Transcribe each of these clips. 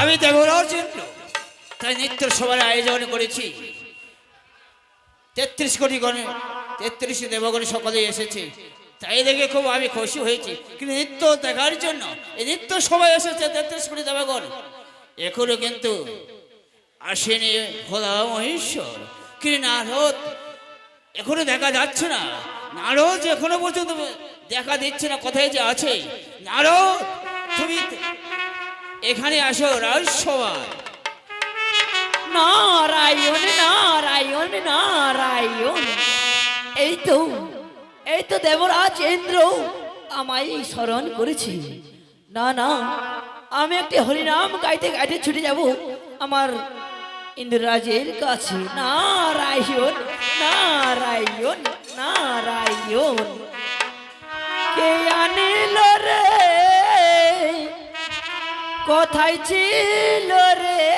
আমি দেবরাজ ইন্দ্র। তাই নৃত্য সভার আয়োজন করেছি। তেত্রিশ কোটি গণে, তেত্রিশ দেবগণে সকলে এসেছে। তাই দেখে খুব আমি খুশি হয়েছি। কিন্তু নৃত্য দেখার জন্য, এই নৃত্য সবাই এসেছে তেত্রিশ কোটি দেবগণ। এখনও কিন্তু আসেনি ভোলা মহেশ্বর। কিন্তু নারদ, এখনও দেখা যাচ্ছে না। নারদ এখনও পর্যন্ত দেখা দিচ্ছে না, কোথায় যে আছে। নারদ, তুমি এখানে আসো, রাজসভায়। নারায়ণ নারায়ণ নারায়ণ। এই তো এই তো দেবরাজ ইন্দ্র আমায় স্মরণ করেছি। না না, আমি একটি হরিনাম গাইতে গাইতে ছুটে যাব আমার ইন্দ্ররাজের কাছে। নারায়ণ নারায়ণ নারায়ণ। কে আনিল রে? কোথায় ছিল রে?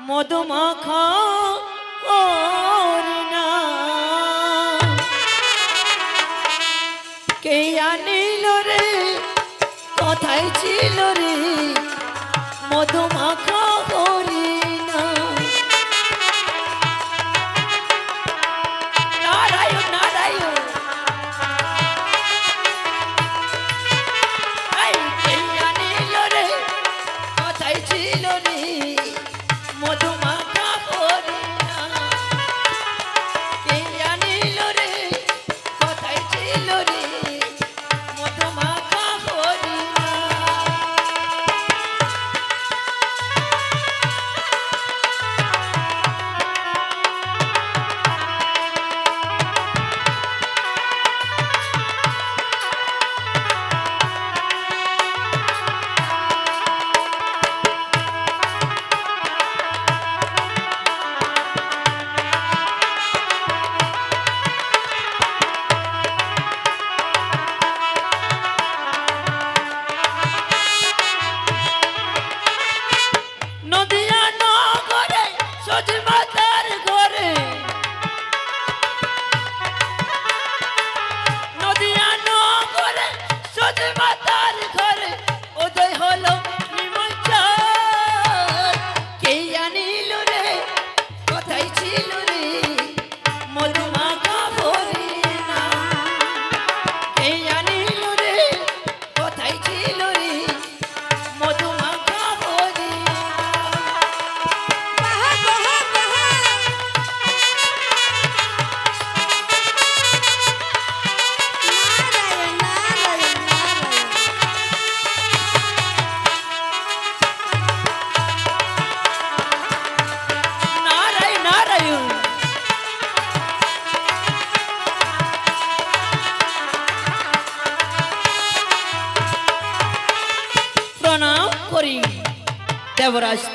মধুমাখা কে আনিল রে? কোথায় ছিল রে? মধুমাখা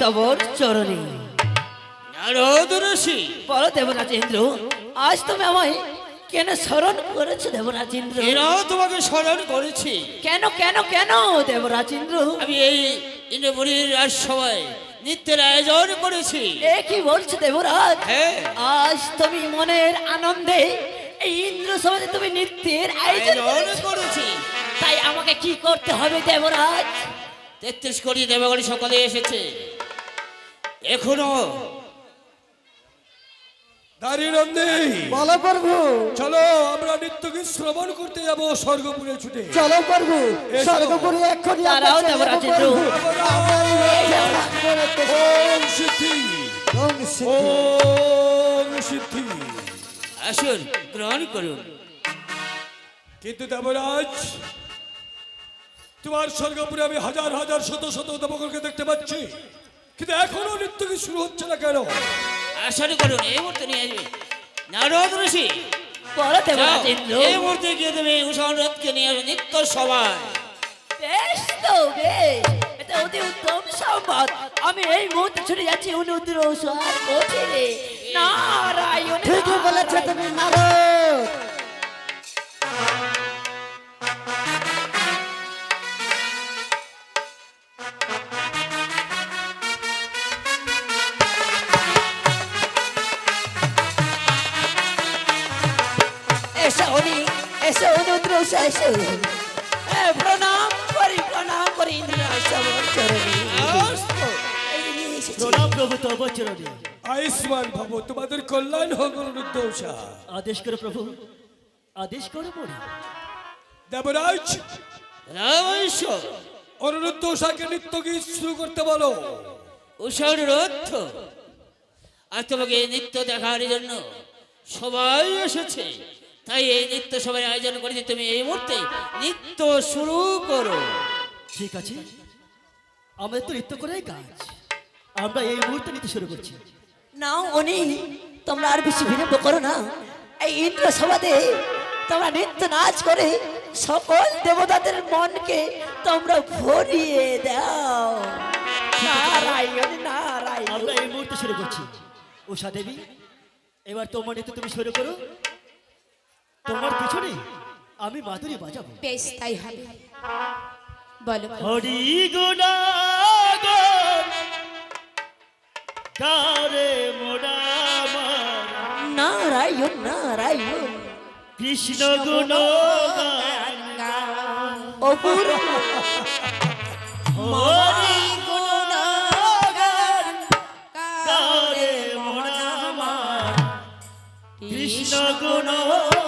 তবর চরণে। নারদ ঋষি। বলো দেবরাজ ইন্দ্র আজ তুমি আমায় কেন স্মরণ করেছ দেবরাজ ইন্দ্র তোমাকে স্মরণ করেছি? কেন কেন কেন দেবরাজ ইন্দ্র আমি এই ইন্দ্রপুরীর রাজসভায় নৃত্যের আয়োজন করেছি। এ কি বলছো দেবরাজ? হ্যাঁ। আজ তুমি মনের আনন্দে এই ইন্দ্র সমাজে তুমি নৃত্যের আয়োজন আয়োজন করেছি। তাই আমাকে কি করতে হবে দেবরাজ? তেত্রিশ কোটি দেবগণী সকলে এসেছে। এখনও। বলো প্রভু চলো আমরা নৃত্যকে শ্রবণ করতে যাব স্বর্গপুরে ছুটে। চলো প্রভু। স্বর্গপুরে এক্ষুনি আসুন গ্রহণ করুন। কিন্তু দেবরাজ তোমার স্বর্গপুরে আমি হাজার হাজার শত শত দেবগণকে দেখতে পাচ্ছি। কিন্তু এখনও নৃত্য কি শুরু হচ্ছে না কেন? আসন করুন এই মুহূর্তে নিয়ে আসবে। নারদ ঋষি দেবরাজ ইন্দ্র এই মুহূর্তে গিয়ে তুমি উষান রথকে নিয়ে আসবে নিত্য সবাই বেশ তো বেশ। এটা অতি উত্তম সংবাদ আমি এই মুহূর্তে ছুটে যাচ্ছি অনুদ্র সোহার কোচিরে নারায়ণ ঠিকই বলেছে তুমি নারদ। এসো এ, প্রণাম করি প্রণাম করি প্রভু তব চরণে আয়ুষ্মান ভব তোমাদের কল্যাণ হোক অনুরুদ্ধৌষা আদেশ করো প্রভু আদেশ করো পড়ি দেবরাজ রামস্য অনুরুদ্ধৌষাকে নৃত্য গীত শুরু করতে বলো। রথ আর তোমাকে এই নৃত্য দেখার জন্য সবাই এসেছে। তাই এই নৃত্য সবাই আয়োজন করেছে তুমি এই মুহূর্তে নৃত্য শুরু করো। ঠিক আছে। আমাদের তো নৃত্য করাই কাজ। আমরা এই মুহূর্তে নিতে শুরু করছি। না উনি তোমরা আর বেশি বিলম্ব করো না। এই ইন্দ্র সভাতে তোমরা নৃত্য নাচ করে সকল দেবতাদের মনকে তোমরা ভরিয়ে দাও। নারায়ণ নারায়ণ। আমরা এই মুহূর্তে শুরু করছি। উষা দেবী এবার তোমার নৃত্য তুমি শুরু করো। তোমার পিছনে আমি মাধুরী বাজাবো। বেশ তাই হবে। বলো হরি গুণাগণ কারে মোড়ামার নারায়ণ নারায়ণ। কৃষ্ণ গুণগান। অপূর্ব। হরি কারে মোড়ামার কৃষ্ণ গুণগান।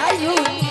আয়ু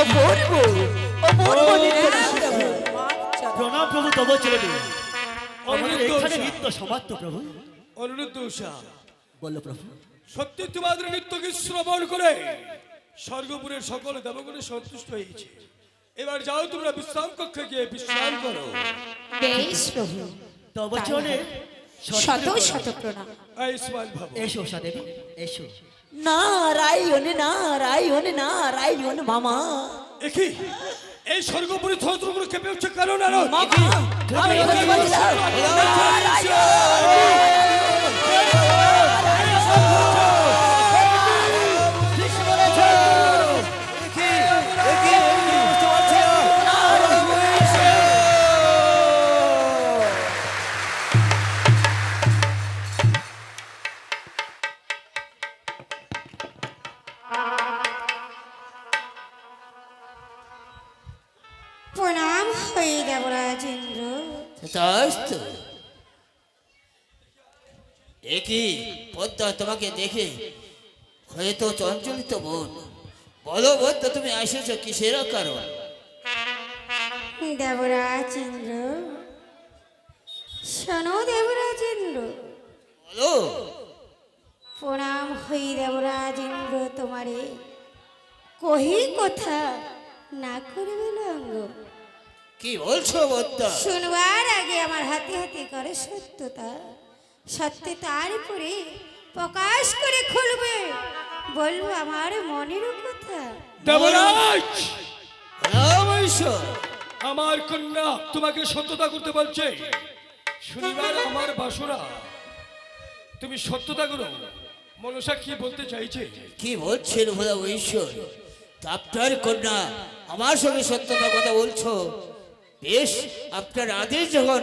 অপূর্ব অপূর্ব প্রণাম প্রভু। তব চলে। নৃত্য সমাপ্ত প্রভু অনিরুদ্ধ উষা বলল প্রভু সত্যি তোমাদের নৃত্যকে শ্রবণ করে স্বর্গপুরের সকল দেবগণে সন্তুষ্ট হয়েছে এবার যাও তোমরা বিশ্রাম কক্ষে গিয়ে বিশ্রাম করো বেশ প্রভু তব চলে শত শত প্রণাম এসো সাদেবী এসো। নারায়ণ নারায়ণ নারায়ণ মামা। একই এই স্বর্গপুরে থরথরগুলো কেঁপে উঠছে কারণ আর মামা একই পদ্মা তোমাকে দেখে হয়তো চঞ্চলিত বোন বলো পদ্মা তুমি এসেছ কিসের কারণ? দেবরাজ ইন্দ্র শোনো দেবরাজ ইন্দ্র বলো। প্রণাম হই দেবরাজ ইন্দ্র তোমারে। কহি কথা না করবে লঙ্গ কি বলছো পদ্মা? শুনবার আগে আমার হাতে হাতে করে সত্যতা। সত্য তার উপরে প্রকাশ করে খুলবে। বলব আমার মনের কথা। দেবরাজ! রামেশ্বর! আমার কন্যা তোমাকে সত্যতা করতে বলছে। শনিবার আমার বাসনা তুমি সত্যতা করো। মনসা কি বলতে চাইছে? কি বলছেন ভোলা ঈশ্বর আপনার কন্যা আমার সঙ্গে সত্যতা কথা বলছো। বেশ আপনার আদেশ যখন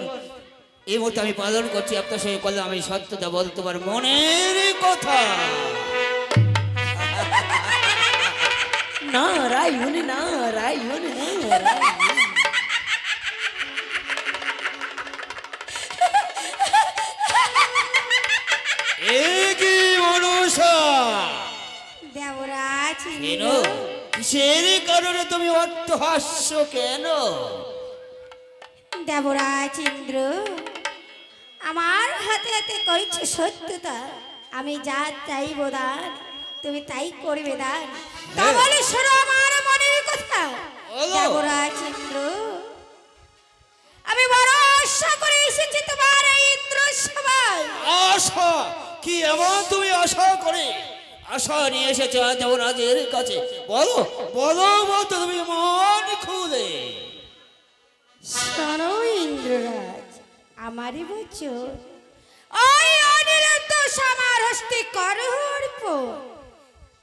এই মতো আমি পালন করছি আপনার সঙ্গে করলে আমি সত্যতা বল তোমার মনের কথা। দেবরাজ কেন? ইন্দ্র কিসের কারণে তুমি অট্টহাস্য কেন? দেবরাজ ইন্দ্র। আমার হাতে হাতে করেছে সত্যতা আমি যা চাইব দান তুমি তাই করবে দান। তাহলে শোনো আমার মনের কথা। ইন্দ্র আমি বড় আশা করে এসেছি তোমার এই ইন্দ্র সভায় আশা? কি এমন তুমি আশা করে? আশা নিয়ে এসেছ দেবরাজের কাছে। বলো বলো বলতো তুমি মন খুলে। শোনো ইন্দ্ররাজ আমারই বছর ওই অনিরুদ্ধ আমার হস্তে করহর্প।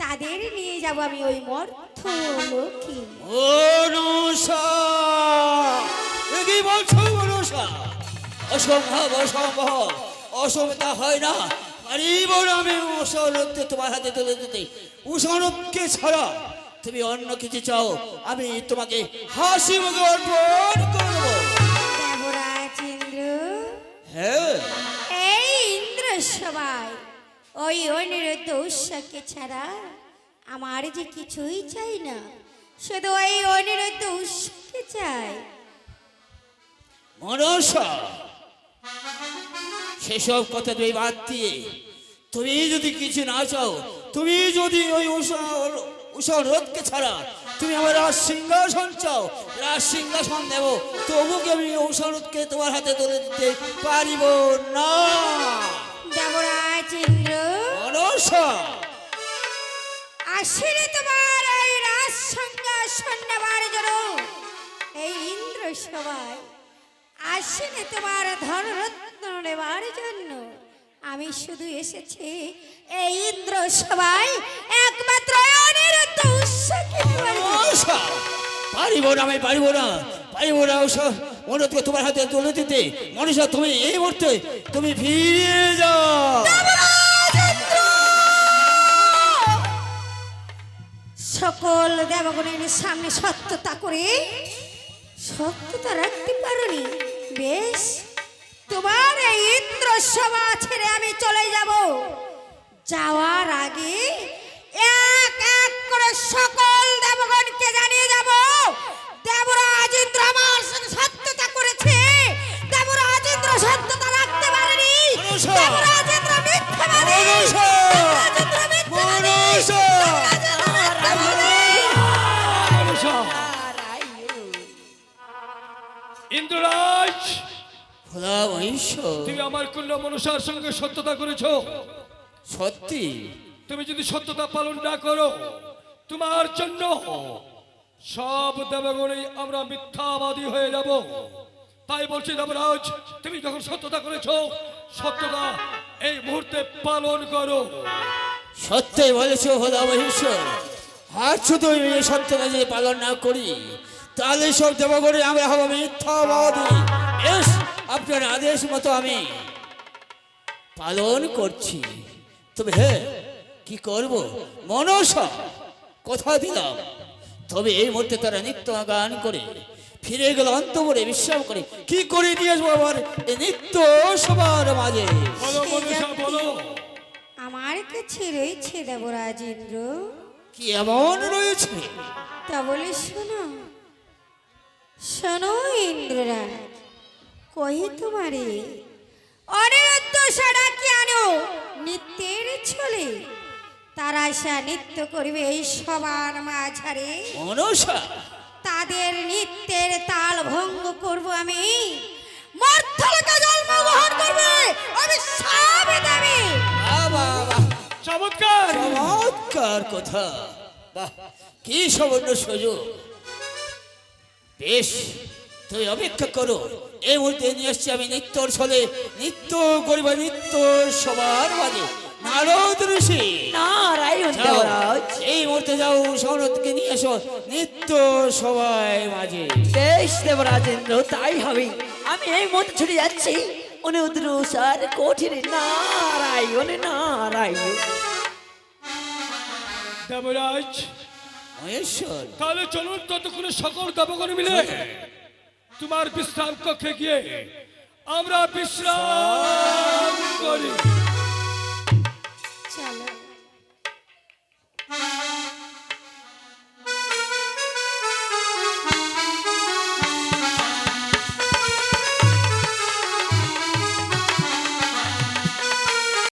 তাদের নিয়ে যাব আমি ওই মর্থ লোকে অনুষা, কি বলছো অনুষা? অসম্ভব অসম্ভব। অসম্ভবতা হয় না। পারিব আমি উষানদকে তোমার হাতে তুলে দিতে। উষানদকে ছাড়া তুমি অন্য কিছু চাও। আমি তোমাকে হাসি মুখে অর্পণ করব। এই ইন্দ্র সবাই ওই অনিরুদ্ধ উৎসাহকে ছাড়া আমার যে কিছুই চাই না শুধু ওই অনিরুদ্ধ উৎসাহকে চাই। মনসা সেসব কথা তুমি বাদ দিয়ে তুমি যদি কিছু না চাও তুমি যদি ওই উষা উষা রোদকে ছাড়া তুমি আমার রাজ সিংহাসন চাও রাজ সিংহাসন দেব তবু কি আমি রোদকে তোমার হাতে তুলে দিতে পারিব না। দেবরাজ ইন্দ্র। তোমার এই রাজ সিংহাসন নেবার জন্য এই ইন্দ্র সবাই আসিনি তোমার ধনরত্ন নেবার জন্য। আমি শুধু এসেছি এই ইন্দ্র সবাই একমাত্র অনিরুদ্ধ উৎসকে পারিব না আমি পারিব না পারিব না উষা মনতকে তোমার হাতে তুলে দিতে। মনসা তুমি এই মুহূর্তে তুমি ফিরে যাও। সকল দেবগণের সামনে সত্যতা করে সত্যতা রাখতে পারোনি বেশ। তোমার এই ইন্দ্র সভা ছেড়ে আমি চলে যাব। যাওয়ার আগে এক এক করে সকল দেবগণকে জানিয়ে যাব। দেবরাজ ইন্দ্র আমার সত্যতা করেছে। দেবরাজ ইন্দ্র সত্যতা রাখতে পারেনি! দেবরাজ ইন্দ্র মিথ্যা বলে মনুষ্য! খোদা মহেশ্বর তুমি আমার কন্যা মনসার সঙ্গে সত্যতা করেছ। সত্যি? তুমি যদি সত্যতা পালন না করো তোমার জন্য সব দেবগণে আমরা মিথ্যাবাদী হয়ে যাব। তাই বলছি দেবরাজ তুমি যখন সত্যতা করেছ সত্যতা এই মুহূর্তে পালন করো। সত্যি বলেছ হোদা মহেশ্বর আর শুধু এই সত্যটা যদি পালন না করি তাহলে সব দেবগণে আমরা হব মিথ্যাবাদী। বেশ আপনার আদেশ মতো আমি পালন করছি। তবে হ্যাঁ কি করব? মনসা কথা দিলাম। তবে এই মুহূর্তে তারা নিত্য গান করে ফিরে গেল অন্তপুরে বিশ্রাম করে। কি করে নিয়ে আসব আবার? এই নিত্য সবার মাঝে। বলো মনুষা বলো। আমার কাছে রয়েছে দেবরাজ ইন্দ্র কি এমন রয়েছে? তা বলে শোনো। শোনো ইন্দ্ররাজ। কহি তোমারে অনিরুদ্ধ সারা কি আনো নিত্যের ছলে? তারা সে নৃত্য করবে এই সবার মাঝারে। মনসা তাদের নৃত্যের তাল ভঙ্গ করব আমি। মর্থলকে জন্মগ্রহণ করবে আমি সবে দেবে চমৎকার! চমৎকার কথা। বাহ কি সবর্ণ সুযোগ বেশ তুমি অপেক্ষা করো। এই মুহূর্তে নিয়ে আসছি আমি নিত্যর ছলে। নিত্য করিবা নিত্য সবার মাঝে। নারদ ঋষি। নারায়ণ এই মুহূর্তে যাও নিয়ে এসো নিত্য সবাই মাঝে। বেশ দেবরাজেন্দ্র তাই হবে। আমি এই ছুটে যাচ্ছি। অনুদ্র সার কঠিন। নারায়ণ নারায়ণ। দেবরাজ মহেশ্বর। তাহলে চলুন ততক্ষণে সকল দেবগণ মিলে তোমার বিশ্রাম কক্ষে গিয়ে আমরা বিশ্রাম করি।